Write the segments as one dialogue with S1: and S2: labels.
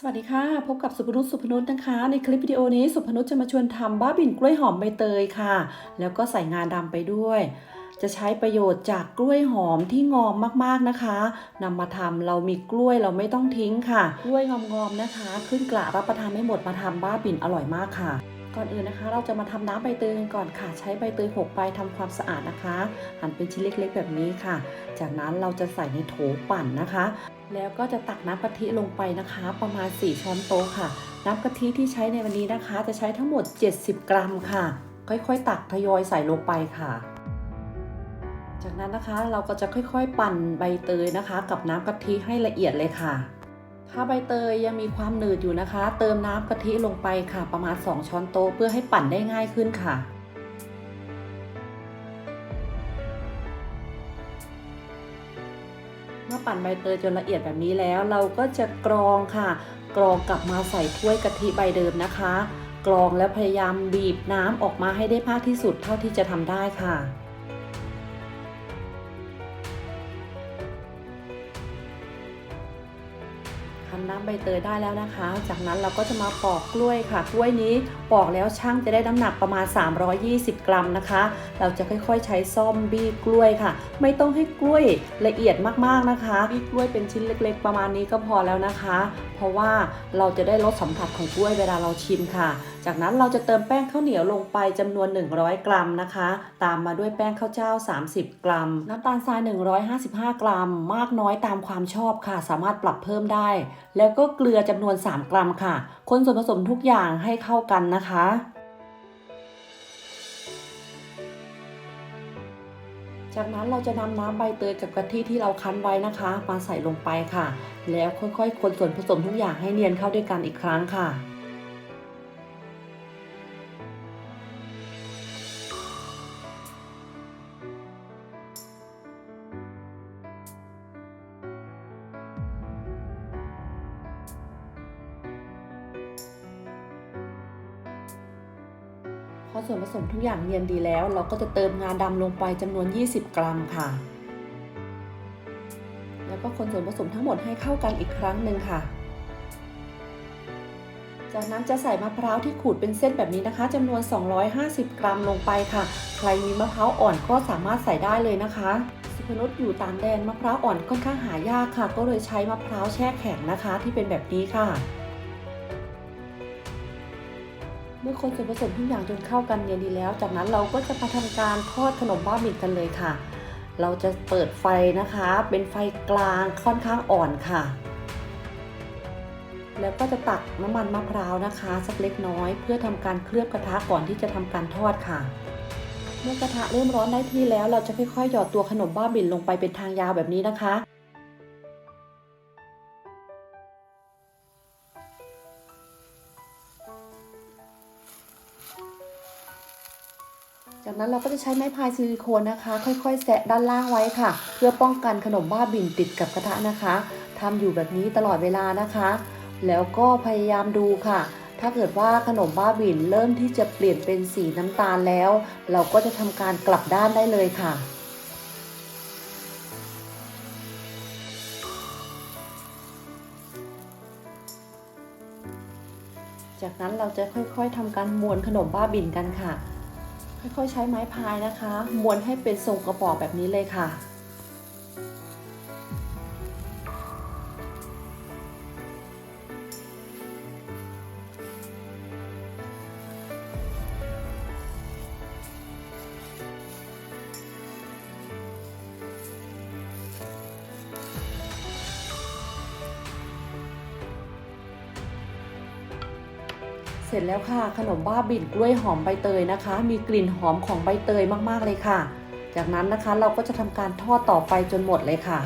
S1: สวัสดีค่ะ พบกับสุพนุชสุพนุชนะคะ ในคลิปวิดีโอนี้สุพนุชจะมาชวนทำบ้าบิ่นกล้วยหอมใบเตยค่ะ แล้วก็ใส่งาดำไปด้วย จะใช้ประโยชน์จากกล้วยหอมที่งอมมากๆนะคะนำมาทำเรามีกล้วยเราไม่ต้องทิ้งค่ะ กล้วยงอมๆนะคะ ขึ้นกระรับประทานไม่หมดมาทำบ้าบิ่นอร่อยมากค่ะ ก่อนอื่นนะคะ เราจะมาทำน้ำใบเตยกันก่อนค่ะ ใช้ใบเตยหกใบทำความสะอาดนะคะ หั่นเป็นชิ้นเล็กๆ แบบนี้ค่ะ จากนั้นเราจะใส่ในโถปั่นนะคะ แล้วก็จะตักน้ำกะทิลงไปนะคะ ประมาณ 4 ช้อนโต๊ะค่ะ น้ำกะทิที่ใช้ในวันนี้นะคะ จะใช้ทั้งหมด 70 กรัมค่ะ ค่อยๆ ตักทยอยใส่ลงไปค่ะ จากนั้นนะคะเราก็จะค่อยๆ ปั่นใบเตยนะคะ กับน้ำกะทิให้ละเอียดเลยค่ะ ถ้าใบเตยยังมีความหนืดอยู่นะคะ เติมน้ำกะทิลงไปค่ะ ประมาณ 2 ช้อนโต๊ะเพื่อให้ปั่นได้ง่ายขึ้นค่ะ เมื่อปั่นใบเตยจนละเอียดแบบนี้แล้ว เราก็จะกรองค่ะ กรองกลับมาใส่ถ้วยกะทิใบเดิมนะคะ กรองแล้วพยายามบีบน้ำออกมาให้ได้มากที่สุดเท่าที่จะทำได้ค่ะ ทำน้ำใบเตยได้แล้วนะคะ จากนั้นเราก็จะมาปอกกล้วยค่ะ กล้วยนี้ปอกแล้วช่างจะได้น้ำหนักประมาณ 320 กรัมนะคะ เราจะค่อยๆ ใช้ซ่อมบี้กล้วยค่ะ ไม่ต้องให้กล้วยละเอียดมากๆนะคะบี้กล้วยเป็นชิ้นเล็ก ๆ ประมาณนี้ก็พอแล้วนะคะ เพราะว่าเราจะได้ลดสัมผัสของกล้วยเวลาเราชิมค่ะ จากนั้นเราจะเติมแป้งข้าวเหนียวลงไปจำนวน 100 กรัมนะคะ ตามมาด้วยแป้งข้าวเจ้า 30 กรัม น้ำตาลทราย 155 กรัม มากน้อยตามความชอบค่ะ สามารถปรับเพิ่มได้แล้วก็เกลือจำนวน 3 กรัมค่ะ คนส่วนผสมทุกอย่างให้เข้ากันนะคะจากนั้นเราจะนำน้ำใบเตยกับกะทิที่เราคั้นไว้นะคะ มาใส่ลงไปค่ะ แล้วค่อยๆ คนส่วนผสมทุกอย่างให้เนียนเข้าด้วยกันอีกครั้งค่ะ อส่วนผสมทุกอย่างเนียนดีแล้ว เราก็จะเติมงาดำลงไปจำนวน 20 กรัมค่ะ แล้วก็คนส่วนผสมทั้งหมดให้เข้ากันอีกครั้งหนึ่งค่ะ จากนั้นจะใส่มะพร้าวที่ขูดเป็นเส้นแบบนี้นะคะจำนวน 250 กรัมลงไปค่ะ ใครมีมะพร้าวอ่อนก็สามารถใส่ได้เลยนะคะสุพนุชอยู่ต่างแดนมะพร้าวอ่อนค่อนข้างหายากค่ะ ก็เลยใช้มะพร้าวแช่แข็งนะคะ ที่เป็นแบบนี้ค่ะ มื่อคนส่วนผสมทุกอย่างจนเข้ากันเนียนดีแล้ว จากนั้นเราก็จะมาทำการทอดขนมบ้าบินกันเลยค่ะ เราจะเปิดไฟนะคะ เป็นไฟกลางค่อนข้างอ่อนค่ะ แล้วก็จะตักน้ำมันมะพร้าวนะคะ สักเล็กน้อย เพื่อทำการเคลือบกระทะก่อนที่จะทำการทอดค่ะเมื่อกระทะเริ่มร้อนได้ที่แล้วเราจะค่อยๆ หยอดตัวขนมบ้าบิ่นลงไปเป็นทางยาวแบบนี้นะคะ จากนั้นเราก็จะใช้ไม้พายซิลิโคนนะคะ ค่อยๆ แซะด้านล่างไว้ค่ะ เพื่อป้องกันขนมบ้าบินติดกับกระทะนะคะทำอยู่แบบนี้ตลอดเวลานะคะ แล้วก็พยายามดูค่ะ ถ้าเกิดว่าขนมบ้าบินเริ่มที่จะเปลี่ยนเป็นสีน้ำตาลแล้ว เราก็จะทำการกลับด้านได้เลยค่ะจากนั้นเราจะค่อยๆทำการม้วนขนมบ้าบินกันค่ะ ค่อยๆใช้ไม้พายนะคะ ม้วนให้เป็นทรงกระบอกแบบนี้เลยค่ะ ร็จแล้วค่ะ ขนมบ้าบิ่นกล้วยหอมใบเตยนะคะ มีกลิ่นหอมของใบเตยมากๆเลยค่ะ จากนั้นนะคะเราก็จะทำการทอดต่อไปจนหมดเลยค่ะ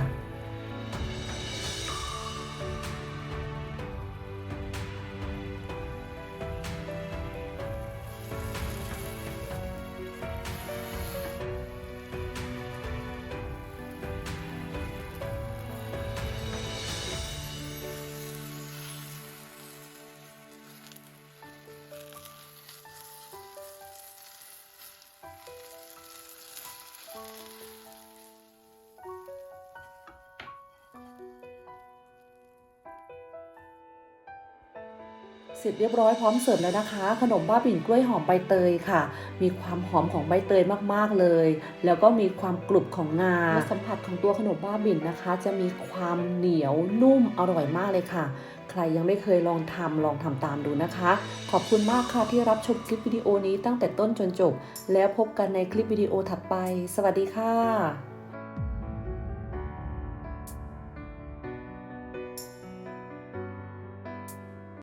S1: เสร็จเรียบร้อยพร้อมเสิร์ฟแล้วนะคะ ขนมบ้าบิ่นกล้วยหอมใบเตยค่ะ มีความหอมของใบเตยมากๆเลย แล้วก็มีความกรุบของงาสัมผัสของตัวขนมบ้าบิ่นนะคะ จะมีความเหนียวนุ่มอร่อยมากเลยค่ะ ใครยังไม่เคยลองทำลองทำตามดูนะคะ ขอบคุณมากค่ะที่รับชมคลิปวิดีโอนี้ตั้งแต่ต้นจนจบ แล้วพบกันในคลิปวิดีโอถัดไป สวัสดีค่ะ